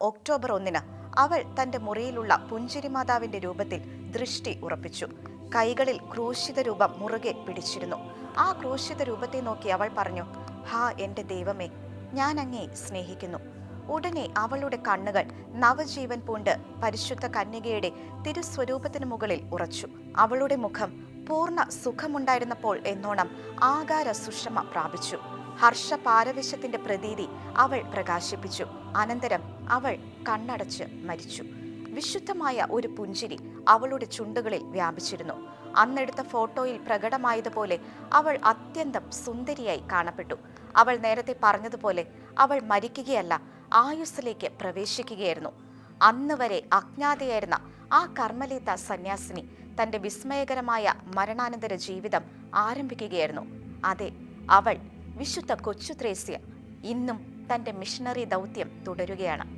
October ഒന്നിന് അവൾ തന്റെ മുറിയിലുള്ള പുഞ്ചിരി മാതാവിന്റെ രൂപത്തിൽ ദൃഷ്ടി ഉറപ്പിച്ചു. കൈകളിൽ ക്രൂശിത രൂപം മുറുകെ പിടിച്ചിരുന്നു. ആ ക്രൂശിത രൂപത്തെ നോക്കി അവൾ പറഞ്ഞു ഹാ എന്റെ ദൈവമേ ഞാൻ അങ്ങേ സ്നേഹിക്കുന്നു. ഉടനെ അവളുടെ കണ്ണുകൾ നവജീവൻ പൂണ്ട് പരിശുദ്ധ കന്യകയുടെ തിരുസ്വരൂപത്തിന് മുകളിൽ ഉറച്ചു. അവളുടെ മുഖം പൂർണ സുഖമുണ്ടായിരുന്നപ്പോൾ എന്നോണം ആകാര സുഷമ പ്രാപിച്ചു. ഹർഷ പാരവശ്യത്തിന്റെ പ്രതീതി അവൾ പ്രകാശിപ്പിച്ചു. അനന്തരം അവൾ കണ്ണടച്ച് മരിച്ചു. വിശുദ്ധമായ ഒരു പുഞ്ചിരി അവളുടെ ചുണ്ടുകളിൽ വ്യാപിച്ചിരുന്നു. അന്നെടുത്ത ഫോട്ടോയിൽ പ്രകടമായതുപോലെ അവൾ അത്യന്തം സുന്ദരിയായി കാണപ്പെട്ടു. അവൾ നേരത്തെ പറഞ്ഞതുപോലെ അവൾ മരിക്കുകയല്ല ആയുസ്സിലേക്ക് പ്രവേശിക്കുകയായിരുന്നു. അന്ന് വരെ അജ്ഞാതയായിരുന്ന ആ കർമ്മലീത്ത സന്യാസിനി തന്റെ വിസ്മയകരമായ മരണാനന്തര ജീവിതം ആരംഭിക്കുകയായിരുന്നു. അതെ അവൾ വിശുദ്ധ കൊച്ചു ത്രേസ്യ ഇന്നും തന്റെ മിഷണറി ദൗത്യം തുടരുകയാണ്.